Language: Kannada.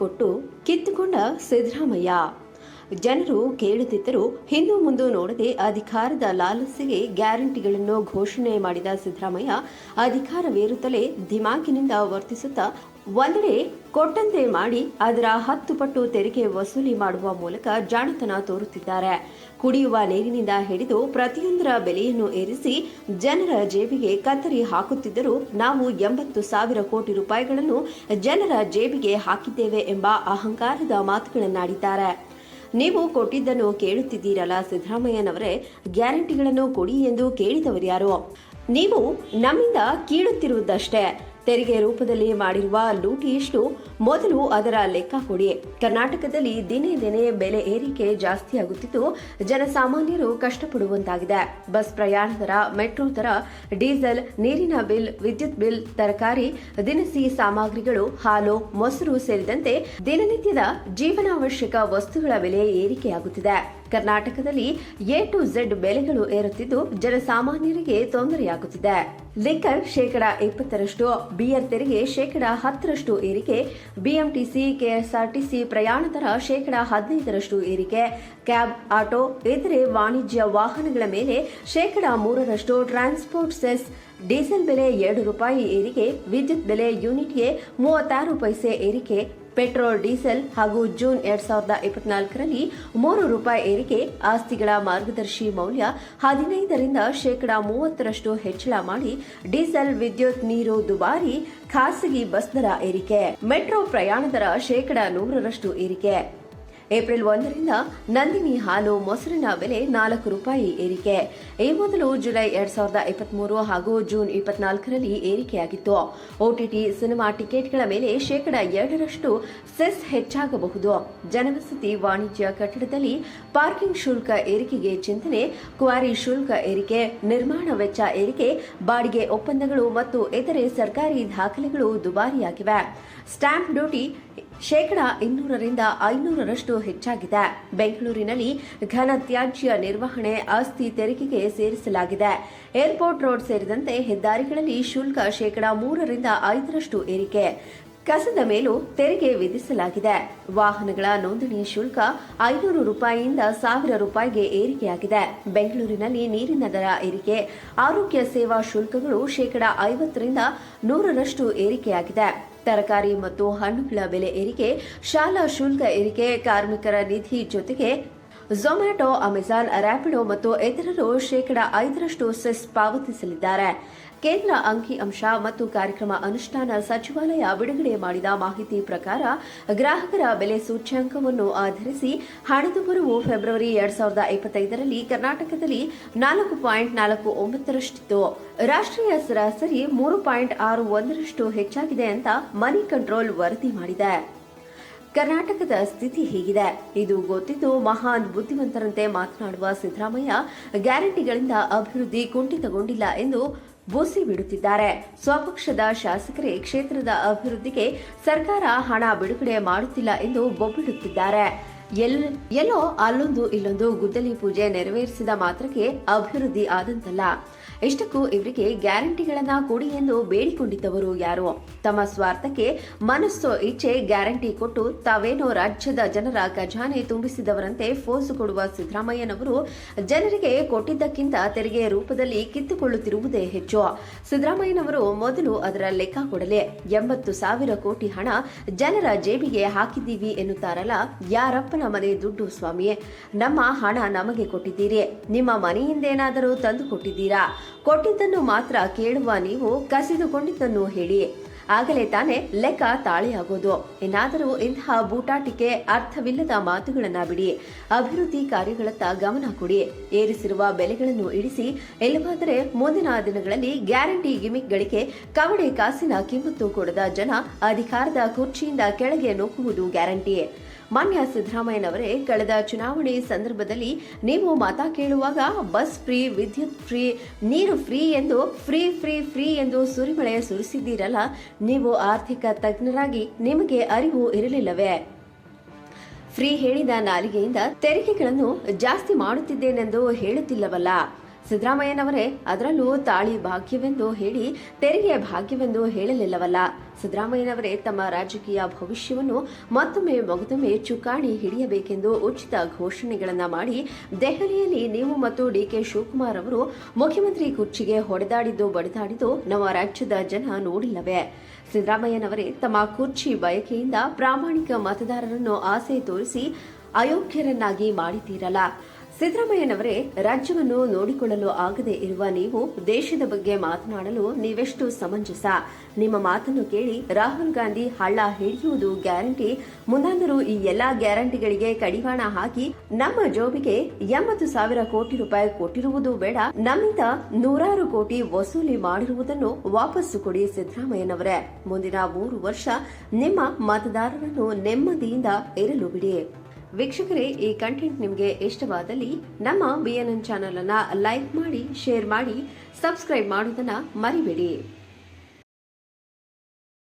ಕೊಟ್ಟು ಕಿತ್ತುಕೊಂಡ ಸಿದ್ದರಾಮಯ್ಯ. ಜನರು ಕೇಳುತ್ತಿದ್ದರೂ ಹಿಂದು ಮುಂದು ನೋಡದೆ ಅಧಿಕಾರದ ಲಾಲಸೆಗೆ ಗ್ಯಾರಂಟಿಗಳನ್ನು ಘೋಷಣೆ ಮಾಡಿದ ಸಿದ್ದರಾಮಯ್ಯ ಅಧಿಕಾರವೇರುತ್ತಲೇ ದಿಮಾಕಿನಿಂದ ವರ್ತಿಸುತ್ತಾ ಒಂದೆಡೆ ಕೊಟ್ಟಂತೆ ಮಾಡಿ ಅದರ ಹತ್ತು ಪಟ್ಟು ತೆರಿಗೆ ವಸೂಲಿ ಮಾಡುವ ಮೂಲಕ ಜಾಣತನ ತೋರುತ್ತಿದ್ದಾರೆ. ಕುಡಿಯುವ ನೀರಿನಿಂದ ಹಿಡಿದು ಪ್ರತಿಯೊಂದರ ಬೆಲೆಯನ್ನು ಏರಿಸಿ ಜನರ ಜೇಬಿಗೆ ಕತ್ತರಿ ಹಾಕುತ್ತಿದ್ದರೂ ನಾವು ಎಂಬತ್ತು ಸಾವಿರ ಕೋಟಿ ರೂಪಾಯಿಗಳನ್ನು ಜನರ ಜೇಬಿಗೆ ಹಾಕಿದ್ದೇವೆ ಎಂಬ ಅಹಂಕಾರದ ಮಾತುಗಳನ್ನಾಡಿದ್ದಾರೆ. ನೀವು ಕೊಟ್ಟಿದ್ದನ್ನು ಕೇಳುತ್ತಿದ್ದೀರಲ್ಲ ಸಿದ್ದರಾಮಯ್ಯನವರೇ? ಗ್ಯಾರಂಟಿಗಳನ್ನು ಕೊಡಿ ಎಂದು ಕೇಳಿದವರು ಯಾರು? ನೀವು ನಮ್ಮಿಂದ ಕೀಳುತ್ತಿರುವುದಷ್ಟೇ. ತೆರಿಗೆ ರೂಪದಲ್ಲಿ ಮಾಡಿರುವ ಲೂಟಿಯಷ್ಟು ಮೊದಲು ಅದರ ಲೆಕ್ಕ ಕೊಡಿ. ಕರ್ನಾಟಕದಲ್ಲಿ ದಿನೇ ದಿನೇ ಬೆಲೆ ಏರಿಕೆ ಜಾಸ್ತಿಯಾಗುತ್ತಿದ್ದು ಜನಸಾಮಾನ್ಯರು ಕಷ್ಟಪಡುವಂತಾಗಿದೆ. ಬಸ್ ಪ್ರಯಾಣ ದರ, ಮೆಟ್ರೋ ದರ, ಡೀಸೆಲ್, ನೀರಿನ ಬಿಲ್, ವಿದ್ಯುತ್ ಬಿಲ್, ತರಕಾರಿ, ದಿನಸಿ ಸಾಮಗ್ರಿಗಳು, ಹಾಲು, ಮೊಸರು ಸೇರಿದಂತೆ ದಿನನಿತ್ಯದ ಜೀವನಾವಶ್ಯಕ ವಸ್ತುಗಳ ಬೆಲೆ ಏರಿಕೆಯಾಗುತ್ತಿದೆ. ಕರ್ನಾಟಕದಲ್ಲಿ ಎ ಟು ಝೆಡ್ ಬೆಲೆಗಳು ಏರುತ್ತಿದ್ದು ಜನಸಾಮಾನ್ಯರಿಗೆ ತೊಂದರೆಯಾಗುತ್ತಿದೆ. ಲಿಕ್ಕರ್ ಶೇಕಡ ಇಪ್ಪತ್ತರಷ್ಟು, ಬಿಯರ್ ತೆರಿಗೆ ಶೇಕಡ ಹತ್ತರಷ್ಟು ಏರಿಕೆ, ಬಿಎಂಟಿಸಿ, ಕೆಎಸ್ಆರ್ಟಿಸಿ ಪ್ರಯಾಣ ದರ ಶೇಕಡ ಹದಿನೈದರಷ್ಟು ಏರಿಕೆ, ಕ್ಯಾಬ್, ಆಟೋ, ಇತರೆ ವಾಣಿಜ್ಯ ವಾಹನಗಳ ಮೇಲೆ ಶೇಕಡ ಮೂರರಷ್ಟು ಟ್ರಾನ್ಸ್ಪೋರ್ಟ್ ಸೆಸ್, ಡೀಸೆಲ್ ಬೆಲೆ ಎರಡು ರೂಪಾಯಿ ಏರಿಕೆ, ವಿದ್ಯುತ್ ಬೆಲೆ ಯೂನಿಟ್ಗೆ ಮೂವತ್ತಾರು ಪೈಸೆ ಏರಿಕೆ ಪೆಟ್ರೋಲ್, ಡೀಸೆಲ್ ಹಾಗೂ ಜೂನ್ ಎರಡ್ ಸಾವಿರದ ಇಪ್ಪತ್ನಾಲ್ಕರಲ್ಲಿ ಮೂರು ರೂಪಾಯಿ ಏರಿಕೆ, ಆಸ್ತಿಗಳ ಮಾರ್ಗದರ್ಶಿ ಮೌಲ್ಯ ಹದಿನೈದರಿಂದ ಶೇಕಡಾ ಮೂವತ್ತರಷ್ಟು ಹೆಚ್ಚಳ ಮಾಡಿ ಡೀಸೆಲ್, ವಿದ್ಯುತ್, ನೀರು, ದುಬಾರಿ, ಖಾಸಗಿ ಬಸ್ ದರ ಏರಿಕೆ. ಮೆಟ್ರೋ ಪ್ರಯಾಣ ದರ ಶೇಕಡಾ ನೂರರಷ್ಟು ಏರಿಕೆ. ಏಪ್ರಿಲ್ ಒಂದರಿಂದ ನಂದಿನಿ ಹಾಲು ಮೊಸರಿನ ಬೆಲೆ ನಾಲ್ಕು ರೂಪಾಯಿ ಏರಿಕೆ. ಈ ಮೊದಲು ಜುಲೈ ಎರಡ್ ಸಾವಿರದ ಇಪ್ಪತ್ಮೂರು ಹಾಗೂ ಜೂನ್ ಇಪ್ಪತ್ನಾಲ್ಕರಲ್ಲಿ ಏರಿಕೆಯಾಗಿತ್ತು. ಓಟಿಟಿ ಸಿನಿಮಾ ಟಿಕೆಟ್ಗಳ ಮೇಲೆ ಶೇಕಡ ಎರಡರಷ್ಟು ಸೆಸ್ ಹೆಚ್ಚಾಗಬಹುದು. ಜನವಸತಿ ವಾಣಿಜ್ಯ ಕಟ್ಟಡದಲ್ಲಿ ಪಾರ್ಕಿಂಗ್ ಶುಲ್ಕ ಏರಿಕೆಗೆ ಚಿಂತನೆ, ಕ್ವಾರಿ ಶುಲ್ಕ ಏರಿಕೆ, ನಿರ್ಮಾಣ ವೆಚ್ಚ ಏರಿಕೆ, ಬಾಡಿಗೆ ಒಪ್ಪಂದಗಳು ಮತ್ತು ಇತರೆ ಸರ್ಕಾರಿ ದಾಖಲೆಗಳು ದುಬಾರಿಯಾಗಿವೆ. ಸ್ಟಾಂಪ್ ಡ್ಯೂಟಿ ಶೇಕಡ ಇನ್ನೂರರಿಂದ ಐನೂರರಷ್ಟು ಹೆಚ್ಚಾಗಿದೆ. ಬೆಂಗಳೂರಿನಲ್ಲಿ ಘನ ತ್ಯಾಜ್ಯ ನಿರ್ವಹಣೆ ಆಸ್ತಿ ತೆರಿಗೆಗೆ ಸೇರಿಸಲಾಗಿದೆ. ಏರ್ಪೋರ್ಟ್ ರೋಡ್ ಸೇರಿದಂತೆ ಹೆದ್ದಾರಿಗಳಲ್ಲಿ ಶುಲ್ಕ ಶೇಕಡ ಮೂರರಿಂದ ಐದರಷ್ಟು ಏರಿಕೆ. ಕಸದ ಮೇಲೂ ತೆರಿಗೆ ವಿಧಿಸಲಾಗಿದೆ. ವಾಹನಗಳ ನೋಂದಣಿ ಶುಲ್ಕ ಐನೂರು ರೂಪಾಯಿಯಿಂದ ಸಾವಿರ ರೂಪಾಯಿಗೆ ಏರಿಕೆಯಾಗಿದೆ. ಬೆಂಗಳೂರಿನಲ್ಲಿ ನೀರಿನ ದರ ಏರಿಕೆ. ಆರೋಗ್ಯ ಸೇವಾ ಶುಲ್ಕಗಳು ಶೇಕಡ ಐವತ್ತರಿಂದ ನೂರರಷ್ಟು ಏರಿಕೆಯಾಗಿದೆ. ತರಕಾರಿ ಮತ್ತು ಹಣ್ಣುಗಳ ಬೆಲೆ ಏರಿಕೆ ಶಾಲಾ ಶುಲ್ಕ ಏರಿಕೆ ಕಾರ್ಮಿಕರ ನಿಧಿ ಜೊತೆಗೆ ಝೊಮ್ಯಾಟೊ ಅಮೆಜಾನ್ ರ್ಯಾಪಿಡೋ ಮತ್ತು ಇತರರು ಶೇಕಡ ಐದರಷ್ಟು ಸೆಸ್ ಪಾವತಿಸಲಿದ್ದಾರೆ. ಕೇಂದ್ರ ಅಂಕಿ ಅಂಶ ಮತ್ತು ಕಾರ್ಯಕ್ರಮ ಅನುಷ್ಠಾನ ಸಚಿವಾಲಯ ಬಿಡುಗಡೆ ಮಾಡಿದ ಮಾಹಿತಿ ಪ್ರಕಾರ, ಗ್ರಾಹಕರ ಬೆಲೆ ಸೂಚ್ಯಂಕವನ್ನು ಆಧರಿಸಿ ಹಣದುಬ್ಬರವು ಬರುವು ಫೆಬ್ರವರಿ ಎರಡ್ ಸಾವಿರದ ಇಪ್ಪತ್ತೈದರಲ್ಲಿ ಕರ್ನಾಟಕದಲ್ಲಿ ನಾಲ್ಕು ಪಾಯಿಂಟ್ ನಾಲ್ಕು ಒಂಬತ್ತರಷ್ಟಿತ್ತು. ರಾಷ್ಟ್ರೀಯ ಸರಾಸರಿ ಮೂರು ಪಾಯಿಂಟ್ ಆರು ಒಂದರಷ್ಟು ಹೆಚ್ಚಾಗಿದೆ ಅಂತ ಮನಿ ಕಂಟ್ರೋಲ್ ವರದಿ ಮಾಡಿದೆ. ಕರ್ನಾಟಕದ ಸ್ಥಿತಿ ಹೀಗಿದೆ. ಇದು ಗೊತ್ತಿದ್ದು ಮಹಾನ್ ಬುದ್ಧಿವಂತರಂತೆ ಮಾತನಾಡುವ ಸಿದ್ದರಾಮಯ್ಯ ಗ್ಯಾರಂಟಿಗಳಿಂದ ಅಭಿವೃದ್ಧಿ ಕುಂಠಿತಗೊಂಡಿಲ್ಲ ಎಂದು ಬೂಸಿ ಬಿಡುತ್ತಿದ್ದಾರೆ. ಸ್ವಪಕ್ಷದ ಶಾಸಕರೇ ಕ್ಷೇತ್ರದ ಅಭಿವೃದ್ಧಿಗೆ ಸರ್ಕಾರ ಹಣ ಬಿಡುಗಡೆ ಮಾಡುತ್ತಿಲ್ಲ ಎಂದು ಬೊಬ್ಬಿಡುತ್ತಿದ್ದಾರೆ. ಎಲ್, ಎಲ್ಲೋ ಅಲ್ಲೊಂದು ಇಲ್ಲೊಂದು ಗುದ್ದಲಿ ಪೂಜೆ ನೆರವೇರಿಸಿದ ಮಾತ್ರಕ್ಕೆ ಅಭಿವೃದ್ಧಿ ಆದಂತಲ್ಲ. ಇಷ್ಟಕ್ಕೂ ಇವರಿಗೆ ಗ್ಯಾರಂಟಿಗಳನ್ನ ಕೊಡಿ ಎಂದು ಬೇಡಿಕೊಂಡಿದ್ದವರು ಯಾರು? ತಮ್ಮ ಸ್ವಾರ್ಥಕ್ಕೆ ಮನಸ್ಸು ಇಚ್ಛೆ ಗ್ಯಾರಂಟಿ ಕೊಟ್ಟು ತಾವೇನೋ ರಾಜ್ಯದ ಜನರ ಖಜಾನೆ ತುಂಬಿಸಿದವರಂತೆ ಫೋಸು ಕೊಡುವ ಸಿದ್ದರಾಮಯ್ಯನವರು ಜನರಿಗೆ ಕೊಟ್ಟಿದ್ದಕ್ಕಿಂತ ತೆರಿಗೆ ರೂಪದಲ್ಲಿ ಕಿತ್ತುಕೊಳ್ಳುತ್ತಿರುವುದೇ ಹೆಚ್ಚು. ಸಿದ್ದರಾಮಯ್ಯನವರು ಮೊದಲು ಅದರ ಲೆಕ್ಕ ಕೊಡಲೆ. ಎಂಬತ್ತು ಸಾವಿರ ಕೋಟಿ ಹಣ ಜನರ ಜೇಬಿಗೆ ಹಾಕಿದ್ದೀವಿ ಎನ್ನುತ್ತಾರಲ್ಲ, ಯಾರಪ್ಪನ ಮನೆ ದುಡ್ಡು ಸ್ವಾಮಿಯೇ? ನಮ್ಮ ಹಣ ನಮಗೆ ಕೊಟ್ಟಿದ್ದೀರಿ. ನಿಮ್ಮ ಮನೆಯಿಂದೇನಾದರೂ ತಂದು ಕೊಟ್ಟಿದ್ದೀರಾ? ಕೊಟ್ಟಿದ್ದನ್ನು ಮಾತ್ರ ಕೇಳುವ ನೀವು ಕಸಿದುಕೊಂಡಿದ್ದನ್ನು ಹೇಳಿ. ಆಗಲೇ ತಾನೇ ಲೆಕ್ಕ ತಾಳೆಯಾಗೋದು. ಏನಾದರೂ ಇಂತಹ ಬೂಟಾಟಿಕೆ ಅರ್ಥವಿಲ್ಲದ ಮಾತುಗಳನ್ನ ಬಿಡಿ. ಅಭಿವೃದ್ಧಿ ಕಾರ್ಯಗಳತ್ತ ಗಮನ ಕೊಡಿ. ಏರಿಸಿರುವ ಬೆಲೆಗಳನ್ನು ಇಳಿಸಿ. ಇಲ್ಲವಾದರೆ ಮುಂದಿನ ದಿನಗಳಲ್ಲಿ ಗ್ಯಾರಂಟಿ ಗಿಮಿಕ್ಗಳಿಗೆ ಕವಡೆ ಕಾಸಿನ ಕಿಮ್ಮತ್ತು ಕೊಡದ ಜನ ಅಧಿಕಾರದ ಕುರ್ಚಿಯಿಂದ ಕೆಳಗೆ ನೂಕುವುದು ಗ್ಯಾರಂಟಿ. ಮಾನ್ಯ ಸಿದ್ದರಾಮಯ್ಯನವರೇ, ಕಳೆದ ಚುನಾವಣೆ ಸಂದರ್ಭದಲ್ಲಿ ನೀವು ಮತ ಕೇಳುವಾಗ ಬಸ್ ಫ್ರೀ, ವಿದ್ಯುತ್ ಫ್ರೀ, ನೀರು ಫ್ರೀ ಎಂದು, ಫ್ರೀ ಫ್ರೀ ಫ್ರೀ ಎಂದು ಸುರಿಮಳೆ ಸುರಿಸಿದ್ದೀರಲ್ಲ, ನೀವು ಆರ್ಥಿಕ ತಜ್ಞರಾಗಿ ನಿಮಗೆ ಅರಿವು ಇರಲಿಲ್ಲವೇ? ಫ್ರೀ ಹೇಳಿದ ನಾಲಿಗೆಯಿಂದ ತೆರಿಗೆಗಳನ್ನು ಜಾಸ್ತಿ ಮಾಡುತ್ತಿದ್ದೇನೆಂದು ಹೇಳುತ್ತಿಲ್ಲವಲ್ಲ? ಸಿದ್ದರಾಮಯ್ಯನವರೇ, ಅದರಲ್ಲೂ ತಾಳಿ ಭಾಗ್ಯವೆಂದು ಹೇಳಿ, ತೆರಿಗೆ ಭಾಗ್ಯವೆಂದು ಹೇಳಲಿಲ್ಲವಲ್ಲ. ಸಿದ್ದರಾಮಯ್ಯನವರೇ ತಮ್ಮ ರಾಜಕೀಯ ಭವಿಷ್ಯವನ್ನು ಮತ್ತೊಮ್ಮೆ ಮಗದೊಮ್ಮೆ ಚುಕ್ಕಾಣಿ ಹಿಡಿಯಬೇಕೆಂದು ಉಚಿತ ಘೋಷಣೆಗಳನ್ನು ಮಾಡಿ, ದೆಹಲಿಯಲ್ಲಿ ನೀವು ಮತ್ತು ಡಿಕೆ ಶಿವಕುಮಾರ್ ಅವರು ಮುಖ್ಯಮಂತ್ರಿ ಕುರ್ಚಿಗೆ ಹೊಡೆದಾಡಿದ್ದು ಬಡಿದಾಡಿದ್ದು ನಮ್ಮ ರಾಜ್ಯದ ಜನ ನೋಡಿಲ್ಲವೇ. ಸಿದ್ದರಾಮಯ್ಯನವರೇ ತಮ್ಮ ಕುರ್ಚಿ ಬಯಕೆಯಿಂದ ಪ್ರಾಮಾಣಿಕ ಮತದಾರರನ್ನು ಆಸೆ ತೋರಿಸಿ ಅಯೋಗ್ಯರನ್ನಾಗಿ ಮಾಡಿದ್ದೀರಲ್ಲ. ಸಿದ್ದರಾಮಯ್ಯನವರೇ, ರಾಜ್ಯವನ್ನು ನೋಡಿಕೊಳ್ಳಲು ಆಗದೆ ಇರುವ ನೀವು ದೇಶದ ಬಗ್ಗೆ ಮಾತನಾಡಲು ನೀವೆಷ್ಟು ಸಮಂಜಸ? ನಿಮ್ಮ ಮಾತನ್ನು ಕೇಳಿ ರಾಹುಲ್ ಗಾಂಧಿ ಹಳ್ಳ ಹಿಡಿಯುವುದು ಗ್ಯಾರಂಟಿ ಮುಂದಾದರೂ ಈ ಎಲ್ಲಾ ಗ್ಯಾರಂಟಿಗಳಿಗೆ ಕಡಿವಾಣ ಹಾಕಿ ನಮ್ಮ ಜೋಬಿಗೆ ಎಂಬತ್ತು ಸಾವಿರ ಕೋಟಿ ರೂಪಾಯಿ ಕೊಟ್ಟಿರುವುದು ಬೇಡ, ನಮ್ಮಿಂದ ನೂರಾರು ಕೋಟಿ ವಸೂಲಿ ಮಾಡಿರುವುದನ್ನು ವಾಪಸ್ಸು ಕೊಡಿ ಸಿದ್ದರಾಮಯ್ಯನವರೇ. ಮುಂದಿನ ಮೂರು ವರ್ಷ ನಿಮ್ಮ ಮತದಾರರನ್ನು ನೆಮ್ಮದಿಯಿಂದ ಇರಲು ಬಿಡಿ. ವೀಕ್ಷಕರೇ, ಈ ಕಂಟೆಂಟ್ ನಿಮಗೆ ಇಷ್ಟವಾದಲ್ಲಿ ನಮ್ಮ ಬಿ ಎನ್ ಎನ್ ಚಾನಲ್ ಅನ್ನ ಲೈಕ್ ಮಾಡಿ ಶೇರ್ ಮಾಡಿ ಸಬ್ಸ್ಕ್ರೈಬ್ ಮಾಡೋದನ್ನ ಮರಿಬೇಡಿ.